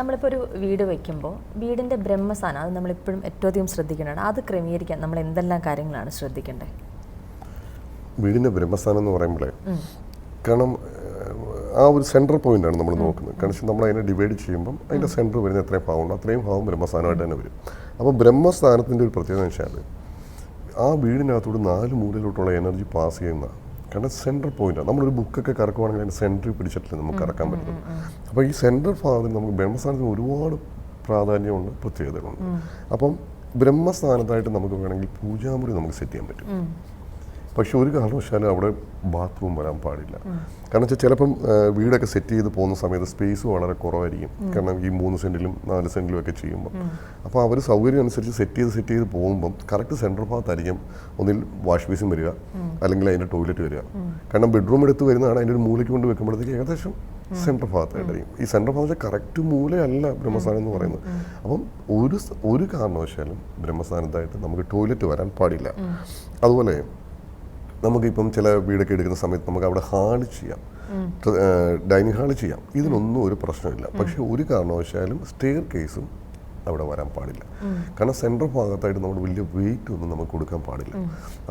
നമ്മളിപ്പോൾ ഒരു വീട് വയ്ക്കുമ്പോൾ വീടിന്റെ ബ്രഹ്മസ്ഥാനം അത് നമ്മളെപ്പോഴും ഏറ്റവും അധികം ശ്രദ്ധിക്കേണ്ടതാണ്. അത് ക്രമീകരിക്കാൻ നമ്മൾ എന്തെല്ലാം കാര്യങ്ങളാണ് ശ്രദ്ധിക്കേണ്ടത്? വീടിന്റെ ബ്രഹ്മസ്ഥാനം എന്ന് പറയുമ്പോഴേ കാരണം ആ ഒരു സെൻട്രൽ പോയിന്റാണ് നമ്മൾ നോക്കുന്നത്. കാരണം നമ്മൾ അതിനെ ഡിവൈഡ് ചെയ്യുമ്പം അതിന്റെ സെന്റർ വരുന്ന എത്രയും ഭാവമുണ്ട് അത്രയും ഭാവം ബ്രഹ്മസ്ഥാനമായിട്ട് തന്നെ വരും. അപ്പോൾ ബ്രഹ്മസ്ഥാനത്തിന്റെ ഒരു പ്രത്യേകത വെച്ചാൽ ആ വീടിനകത്തോട് നാല് മൂലയിലോട്ടുള്ള എനർജി പാസ് ചെയ്യുന്ന കാരണം സെൻട്രൽ ആണ് നമ്മളൊരു ബുക്കൊക്കെ കറക്കുവാണെങ്കിൽ അതിന്റെ സെന്ററിൽ പിടിച്ചിട്ടില്ല നമുക്ക് കറക്കാൻ പറ്റും അപ്പോൾ ഈ സെൻട്രൽ ഭാഗത്തിൽ നമുക്ക് ബ്രഹ്മസ്ഥാനത്തിന് ഒരുപാട് പ്രാധാന്യമുണ്ട് പ്രത്യേകതകളുണ്ട്. അപ്പം ബ്രഹ്മസ്ഥാനത്തായിട്ട് നമുക്ക് വേണമെങ്കിൽ പൂജാമുറി നമുക്ക് സെറ്റ് ചെയ്യാൻ പറ്റും. പക്ഷെ ഒരു കാരണവശാലും അവിടെ ബാത്റൂം വരാൻ പാടില്ല. കാരണം വെച്ചാൽ ചിലപ്പം വീടൊക്കെ സെറ്റ് ചെയ്ത് പോകുന്ന സമയത്ത് സ്പേസ് വളരെ കുറവായിരിക്കും. കാരണം ഈ മൂന്ന് സെന്റിലും നാല് സെന്റിലും ഒക്കെ ചെയ്യുമ്പോൾ അപ്പോൾ അവർ സൗകര്യം അനുസരിച്ച് സെറ്റ് ചെയ്ത് സെറ്റ് ചെയ്ത് പോകുമ്പം കറക്റ്റ് സെൻട്രൽ ഭാഗത്തായിരിക്കും ഒന്നിൽ വാഷ് ബേസിൻ വരിക അല്ലെങ്കിൽ അതിന്റെ ടോയ്ലറ്റ് വരിക. കാരണം ബെഡ്റൂം എടുത്ത് വരുന്നതാണ് അതിന്റെ ഒരു മൂലയ്ക്ക് കൊണ്ട് വെക്കുമ്പോഴത്തേക്ക് ഏകദേശം സെൻട്രൽ ഭാഗത്തായിട്ടായിരിക്കും. ഈ സെൻട്രൽ ഭാഗത്ത് കറക്റ്റ് മൂലയല്ല ബ്രഹ്മസ്ഥാനം എന്ന് പറയുന്നത്. അപ്പം ഒരു ഒരു കാരണവശാലും ബ്രഹ്മസ്ഥാനത്തായിട്ട് നമുക്ക് ടോയ്ലറ്റ് വരാൻ പാടില്ല. അതുപോലെ നമുക്കിപ്പം ചില വീടൊക്കെ എടുക്കുന്ന സമയത്ത് നമുക്ക് അവിടെ ഹാൾ ചെയ്യാം ഡൈനിങ് ഹാൾ ചെയ്യാം. ഇതിനൊന്നും ഒരു പ്രശ്നമില്ല. പക്ഷെ ഒരു കാരണവശാലും സ്റ്റെയർ കേസും അവിടെ വരാൻ പാടില്ല. കാരണം സെൻട്രൽ ഭാഗത്തായിട്ട് നമ്മൾ വലിയ വെയിറ്റ് ഒന്നും നമുക്ക് കൊടുക്കാൻ പാടില്ല.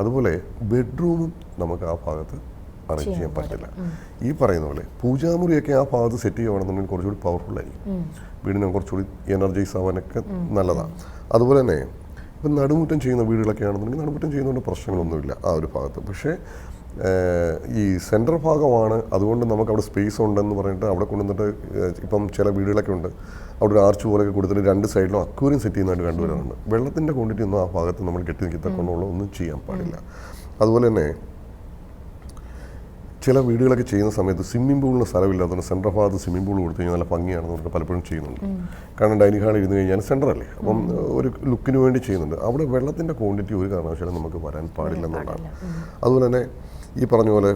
അതുപോലെ ബെഡ്റൂമും നമുക്ക് ആ ഭാഗത്ത് അറേഞ്ച് ചെയ്യാൻ പറ്റില്ല. ഈ പറയുന്ന പോലെ പൂജാമുറിയൊക്കെ ആ ഭാഗത്ത് സെറ്റ് ചെയ്യുകയാണെന്നുണ്ടെങ്കിൽ കുറച്ചുകൂടി പവർഫുൾ ആയിരിക്കും. വീടിനെ കുറച്ചുകൂടി എനർജൈസ് ആവാനൊക്കെ നല്ലതാണ് അതുപോലെ തന്നെ ഇപ്പം നടുമുറ്റം ചെയ്യുന്ന വീടുകളൊക്കെ ആണെന്നുണ്ടെങ്കിൽ നടുമുറ്റം ചെയ്യുന്നതുകൊണ്ട് പ്രശ്നങ്ങളൊന്നുമില്ല ആ ഒരു ഭാഗത്ത്. പക്ഷേ ഈ സെൻട്രൽ ഭാഗമാണ്. അതുകൊണ്ട് നമുക്ക് അവിടെ സ്പേസ് ഉണ്ടെന്ന് പറഞ്ഞിട്ട് അവിടെ കൊണ്ടുവന്നിട്ട് ഇപ്പം ചില വീടുകളൊക്കെ ഉണ്ട്. അവിടെ ഒരു ആർച്ച് പോലെയൊക്കെ കൊടുത്തിട്ട് രണ്ട് സൈഡിലും അക്വേറിയം സെറ്റ് ചെയ്യുന്നതായിട്ട് കണ്ടുവരാറുണ്ട്. വെള്ളത്തിന്റെ ക്വാണ്ടിറ്റി ഒന്നും ആ ഭാഗത്ത് നമ്മൾ കെട്ടി നിൽക്കത്തക്കൊണ്ടുള്ള ഒന്നും ചെയ്യാൻ പാടില്ല. അതുപോലെ തന്നെ ചില വീടുകളൊക്കെ ചെയ്യുന്ന സമയത്ത് സ്വിമ്മിംഗ് പൂളിന് സ്ഥലമില്ലാത്തതുകൊണ്ട് സെൻട്രൽ ഭാഗത്ത് സ്വിമ്മിംഗ് പൂൾ കൊടുത്തു കഴിഞ്ഞാൽ നല്ല ഭംഗിയാണെന്ന് പറഞ്ഞിട്ട് പലപ്പോഴും ചെയ്യുന്നുണ്ട്. കാരണം ഡൈനിങ് ഹാളിൽ ഇരുന്ന് കഴിഞ്ഞാൽ സെന്റർ അല്ലേ അപ്പം ഒരു ലുക്കിന് വേണ്ടി ചെയ്യുന്നുണ്ട്. അവിടെ വെള്ളത്തിന്റെ ക്വാണ്ടിറ്റി ഒരു കാരണവശാലും നമുക്ക് വരാൻ പാടില്ലെന്നുള്ളതാണ് അതുപോലെ തന്നെ ഈ പറഞ്ഞ പോലെ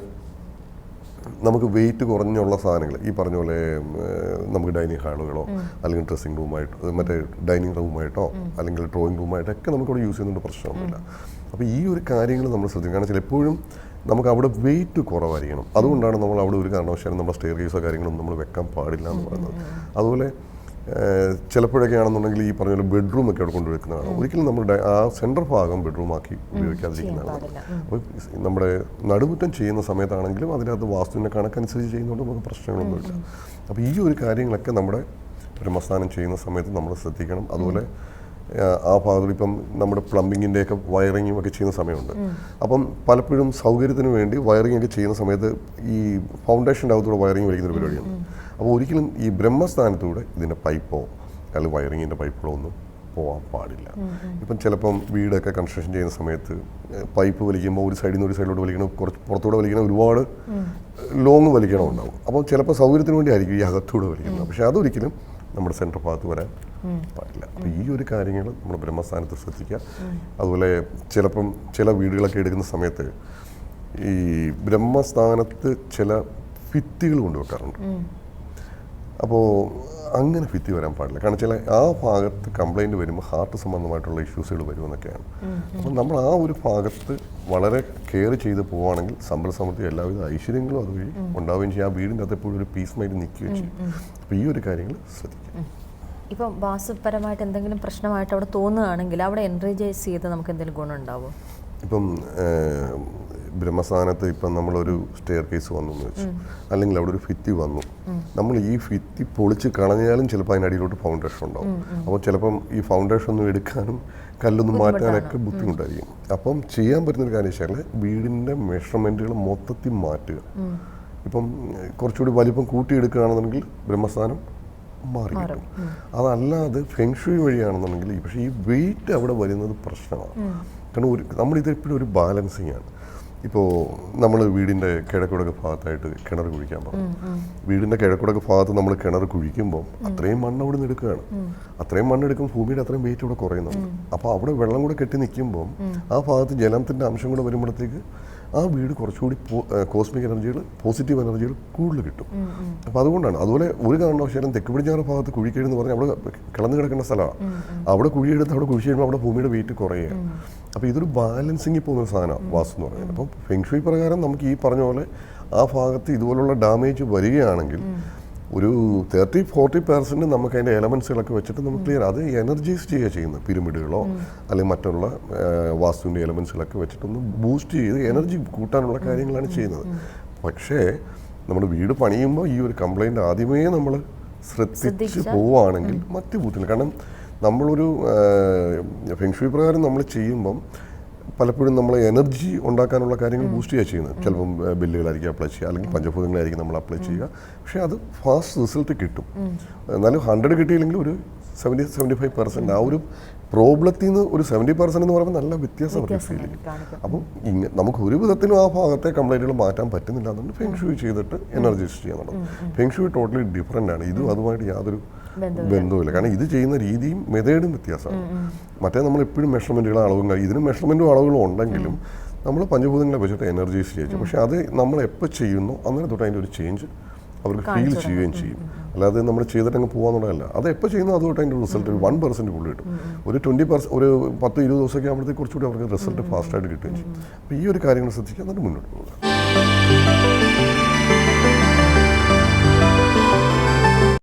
നമുക്ക് വെയിറ്റ് കുറഞ്ഞുള്ള സാധനങ്ങൾ ഈ പറഞ്ഞ പോലെ നമുക്ക് ഡൈനിങ് ഹാളുകളോ അല്ലെങ്കിൽ ഡ്രസ്സിംഗ് റൂമായിട്ടോ മറ്റേ ഡൈനിങ് റൂമായിട്ടോ അല്ലെങ്കിൽ ഡ്രോയിങ് റൂമായിട്ടോ ഒക്കെ നമുക്കിവിടെ യൂസ് ചെയ്യുന്നുണ്ട് പ്രശ്നമൊന്നുമില്ല. അപ്പോൾ ഈ ഒരു കാര്യങ്ങൾ നമ്മൾ ശ്രദ്ധിക്കണം. കാരണം എപ്പോഴും നമുക്ക് അവിടെ വെയിറ്റ് കുറവായിരിക്കണം. അതുകൊണ്ടാണ് നമ്മൾ അവിടെ ഒരു കാരണവശാലും നമ്മുടെ സ്റ്റെയർ കേസോ കാര്യങ്ങളൊന്നും നമ്മൾ വെക്കാൻ പാടില്ല എന്ന് പറയുന്നത്. അതുപോലെ ചിലപ്പോഴൊക്കെ ആണെന്നുണ്ടെങ്കിൽ ഈ പറഞ്ഞ പോലെ ബെഡ്റൂം ഒക്കെ അവിടെ കൊണ്ടുവെക്കുന്നതാണ്. ഒരിക്കലും നമ്മൾ ആ സെൻട്രൽ ഭാഗം ബെഡ്റൂം ആക്കി ഉപയോഗിക്കാതിരിക്കുന്നതാണ്. അപ്പോൾ നമ്മുടെ നടുമുറ്റം ചെയ്യുന്ന സമയത്താണെങ്കിലും അതിനകത്ത് വാസ്തുവിന്റെ കണക്കനുസരിച്ച് ചെയ്യുന്നതുകൊണ്ട് നമുക്ക് പ്രശ്നങ്ങളൊന്നുമില്ല അപ്പോൾ ഈ ഒരു കാര്യങ്ങളൊക്കെ നമ്മുടെ ബ്രഹ്മസ്ഥാനം ചെയ്യുന്ന സമയത്ത് നമ്മൾ ശ്രദ്ധിക്കണം. അതുപോലെ ആ, ഭാഗത്തിൽ ഇപ്പം നമ്മുടെ പ്ലംബിങ്ങിന്റെയൊക്കെ വയറിങ്ങും ഒക്കെ ചെയ്യുന്ന സമയമുണ്ട്. അപ്പം പലപ്പോഴും സൗകര്യത്തിന് വേണ്ടി വയറിംഗ് ഒക്കെ ചെയ്യുന്ന സമയത്ത് ഈ ഫൗണ്ടേഷന്റെ അകത്തൂടെ വയറിംഗ് വലിക്കുന്ന ഒരു പരിപാടിയാണ് അപ്പോൾ ഒരിക്കലും ഈ ബ്രഹ്മസ്ഥാനത്തൂടെ ഇതിന്റെ പൈപ്പോ അല്ലെങ്കിൽ വയറിങ്ങിന്റെ പൈപ്പുകളോ ഒന്നും പോകാൻ പാടില്ല. ഇപ്പം ചിലപ്പം വീടൊക്കെ കൺസ്ട്രക്ഷൻ ചെയ്യുന്ന സമയത്ത് പൈപ്പ് വലിക്കുമ്പോൾ ഒരു സൈഡിൽ നിന്ന് ഒരു സൈഡിലോട്ട് വലിക്കണം കുറച്ച് പുറത്തൂടെ വലിക്കണം ഒരുപാട് ലോങ് വലിക്കണം ഉണ്ടാവും അപ്പോൾ ചിലപ്പോൾ സൗകര്യത്തിന് വേണ്ടി ആയിരിക്കും ഈ അകത്തൂടെ വലിക്കുന്നത്. പക്ഷേ അതൊരിക്കലും നമ്മുടെ സെന്റർ ഭാഗത്ത് വരാൻ പാടില്ല. അപ്പോൾ ഈ ഒരു കാര്യങ്ങൾ നമ്മൾ ബ്രഹ്മസ്ഥാനത്ത് ശ്രദ്ധിക്കുക. അതുപോലെ ചിലപ്പം ചില വീടുകളൊക്കെ എടുക്കുന്ന സമയത്ത് ഈ ബ്രഹ്മസ്ഥാനത്ത് ചില ഭിത്തികൾ കൊണ്ടുവെക്കാറുണ്ട്. അപ്പോൾ അങ്ങനെ ഭിത്തി വരാൻ പാടില്ല. കാരണം ചില ആ ഭാഗത്ത് കംപ്ലൈന്റ് വരുമ്പോൾ ഹാർട്ട് സംബന്ധമായിട്ടുള്ള ഇഷ്യൂസുകൾ വരുമെന്നൊക്കെയാണ്. അപ്പം നമ്മൾ ആ ഒരു ഭാഗത്ത് വളരെ കെയർ ചെയ്ത് പോവുകയാണെങ്കിൽ സമ്പൽ സമൃദ്ധി എല്ലാവിധ ഐശ്വര്യങ്ങളും അതുവഴി ഉണ്ടാവുകയും ചെയ്യും. ആ വീടിന്റെ അകത്ത് എപ്പോഴും ഒരു പീസ്മായിട്ട് നിൽക്കുകയും ചെയ്യും. അപ്പോൾ ഈ ഒരു കാര്യങ്ങൾ ശ്രദ്ധിക്കുക. ഇപ്പം വാസ്തുപരമായിട്ട് എന്തെങ്കിലും പ്രശ്നമായിട്ട് അവിടെ തോന്നുകയാണെങ്കിൽ അവിടെ എൻറേജൈസ് ചെയ്ത് നമുക്ക് എന്തെങ്കിലും ഗുണം ഉണ്ടാവുമോ ഇപ്പം ബ്രഹ്മസ്ഥാനത്ത് ഇപ്പം നമ്മളൊരു സ്റ്റെയർ കേസ് വന്നു എന്ന് വെച്ചു അല്ലെങ്കിൽ അവിടെ ഒരു ഭിത്തി വന്നു. നമ്മൾ ഈ ഭിത്തി പൊളിച്ച് കളഞ്ഞാലും ചിലപ്പോൾ അതിനടിയിലോട്ട് ഫൗണ്ടേഷൻ ഉണ്ടാവും. അപ്പോൾ ചിലപ്പം ഈ ഫൗണ്ടേഷൻ ഒന്നും എടുക്കാനും കല്ലൊന്നും മാറ്റാനൊക്കെ ബുദ്ധിമുട്ടായിരിക്കും. അപ്പം ചെയ്യാൻ പറ്റുന്നൊരു കാര്യം വെച്ചാൽ വീടിന്റെ മെഷർമെന്റുകൾ മൊത്തത്തിൽ മാറ്റുക. ഇപ്പം കുറച്ചുകൂടി വലിപ്പം കൂട്ടിയെടുക്കുകയാണെന്നുണ്ടെങ്കിൽ ബ്രഹ്മസ്ഥാനം മാറി കിട്ടും. അതല്ലാതെ ഫെങ്ഷുയി വഴിയാണെന്നുണ്ടെങ്കിൽ പക്ഷേ ഈ വെയിറ്റ് അവിടെ വരുന്നത് പ്രശ്നമാണ്. കാരണം ഒരു നമ്മളിത് എപ്പോഴും ഒരു ബാലൻസിങ് ആണ്. ഇപ്പോൾ നമ്മൾ വീടിന്റെ കിഴക്കുടക്ക് ഭാഗത്തായിട്ട് കിണർ കുഴിക്കാൻ പറഞ്ഞു. വീടിന്റെ കിഴക്കുടക്ക് ഭാഗത്ത് നമ്മൾ കിണർ കുഴിക്കുമ്പോൾ അത്രയും മണ്ണ് അവിടെ നിന്ന് എടുക്കുകയാണ് അത്രയും മണ്ണ് എടുക്കും ഭൂമിയുടെ അത്രയും വെയിറ്റ് ഇവിടെ കുറയുന്നുണ്ട്. അപ്പോൾ അവിടെ വെള്ളം കൂടെ കെട്ടി നിൽക്കുമ്പോൾ ആ ഭാഗത്ത് ജലത്തിന്റെ അംശം കൂടെ വരുമ്പോഴത്തേക്ക് ആ വീട് കുറച്ചുകൂടി കോസ്മിക് എനർജികൾ പോസിറ്റീവ് എനർജികൾ കൂടുതൽ കിട്ടും. അപ്പോൾ അതുകൊണ്ടാണ് അതുപോലെ ഒരു കാരണവശാലും തെക്ക് പടിഞ്ഞാറ് ഭാഗത്ത് കുഴിക്കഴിന്ന് പറഞ്ഞാൽ അവിടെ കിളന്ന് കിടക്കുന്ന സ്ഥലമാണ്. അവിടെ കുഴിയെടുത്ത് അവിടെ കുഴി കഴിയുമ്പോൾ അവിടെ ഭൂമിയുടെ വെയിറ്റ് കുറയുക അപ്പോൾ ഇതൊരു ബാലൻസിങ്ങിൽ പോകുന്ന സാധനമാണ് വാസ്തു എന്ന് പറയുന്നത്. അപ്പോൾ ഫെങ്ഷുയി പ്രകാരം നമുക്ക് ഈ പറഞ്ഞ പോലെ ആ ഭാഗത്ത് ഇതുപോലുള്ള ഡാമേജ് വരികയാണെങ്കിൽ ഒരു തേർട്ടി ഫോർട്ടി പെർസെന്റ് നമുക്ക് അതിന്റെ എലമെൻസുകളൊക്കെ വെച്ചിട്ട് നമുക്ക് ക്ലിയർ അത് എനർജൈസ് ചെയ്യുക ചെയ്യുന്നത്. പിരമിഡുകളോ അല്ലെങ്കിൽ മറ്റുള്ള വാസ്തുവിന്റെ എലമെൻസുകളൊക്കെ വെച്ചിട്ടൊന്ന് ബൂസ്റ്റ് ചെയ്ത് എനർജി കൂട്ടാനുള്ള കാര്യങ്ങളാണ് ചെയ്യുന്നത്. പക്ഷേ നമ്മൾ വീട് പണിയുമ്പോൾ ഈ ഒരു കംപ്ലൈന്റ് ആദ്യമേ നമ്മൾ ശ്രദ്ധിച്ച് പോവുകയാണെങ്കിൽ മറ്റു ബുദ്ധിമുട്ടില്ല കാരണം നമ്മളൊരു ഫെങ്ഷുയി പ്രകാരം നമ്മൾ ചെയ്യുമ്പം പലപ്പോഴും നമ്മൾ എനർജി ഉണ്ടാക്കാനുള്ള കാര്യങ്ങൾ ബൂസ്റ്റ് ചെയ്യുക ചെയ്യുന്നത്. ചിലപ്പം ബില്ലുകളായിരിക്കും അപ്ലൈ ചെയ്യുക. അല്ലെങ്കിൽ പഞ്ചഭൂതങ്ങളായിരിക്കും നമ്മൾ അപ്ലൈ ചെയ്യുക. പക്ഷേ അത് ഫാസ്റ്റ് റിസൾട്ട് കിട്ടും. എന്നാലും ഹൺഡ്രഡ് കിട്ടിയില്ലെങ്കിൽ ഒരു സെവന്റി സെവന്റി ഫൈവ് പെർസെന്റ് ആ ഒരു പ്രോബ്ലത്തിൽ നിന്ന് ഒരു സെവന്റി പെർസെന്റ് എന്ന് പറയുമ്പോൾ നല്ല വ്യത്യാസം അവർക്ക് ഫീൽ ചെയ്യും. അപ്പം ഇങ്ങനെ നമുക്ക് ഒരു വിധത്തിലും ആ ഭാഗത്തെ കംപ്ലൈന്റുകൾ മാറ്റാൻ പറ്റുന്നില്ല എന്നുണ്ട്. ഫെങ്ഷു ചെയ്തിട്ട് എനർജൈസ് തുടങ്ങും ഫെങ്ഷു ടോട്ടലി ഡിഫറെന്റ് ആണ്. ഇതും അതുമായിട്ട് യാതൊരു ബന്ധമില്ല. ബന്ധവുമില്ല കാരണം ഇത് ചെയ്യുന്ന രീതിയും മെതേഡും വ്യത്യാസമാണ്. മറ്റേ നമ്മൾ എപ്പോഴും മെഷർമെന്റുകളും അളവും ഇതിനും മെഷർമെന്റും അളവുകളും ഉണ്ടെങ്കിലും നമ്മൾ പഞ്ചഭൂതങ്ങളെ വെച്ചിട്ട് എനർജൈസ് ചെയ്യും പക്ഷെ അത് നമ്മൾ എപ്പോൾ ചെയ്യുന്നു അന്നേരം തൊട്ട് അതിന്റെ ഒരു ചേഞ്ച് അവർക്ക് ഫീൽ ചെയ്യുകയും ചെയ്യും. അല്ലാതെ നമ്മൾ ചെയ്തിട്ട് അങ്ങ് പോകാന്നുള്ളതല്ല അത് എപ്പോൾ ചെയ്യുന്നു അതുകൊണ്ട് അതിന്റെ റിസൾട്ട് ഒരു വൺ പെർസെന്റ് പുള്ളി കിട്ടും. ഒരു ട്വന്റി പെർസെന്റ് ഒരു പത്ത് ഇരുപത് ദിവസമൊക്കെ ആകുമ്പോഴത്തേക്ക് കുറച്ചുകൂടി അവർക്ക് റിസൾട്ട് ഫാസ്റ്റായിട്ട് കിട്ടുകയും ചെയ്യും. അപ്പോൾ ഈ ഒരു കാര്യങ്ങൾ ശ്രദ്ധിക്കുക എന്നിട്ട് മുന്നോട്ട് പോകുക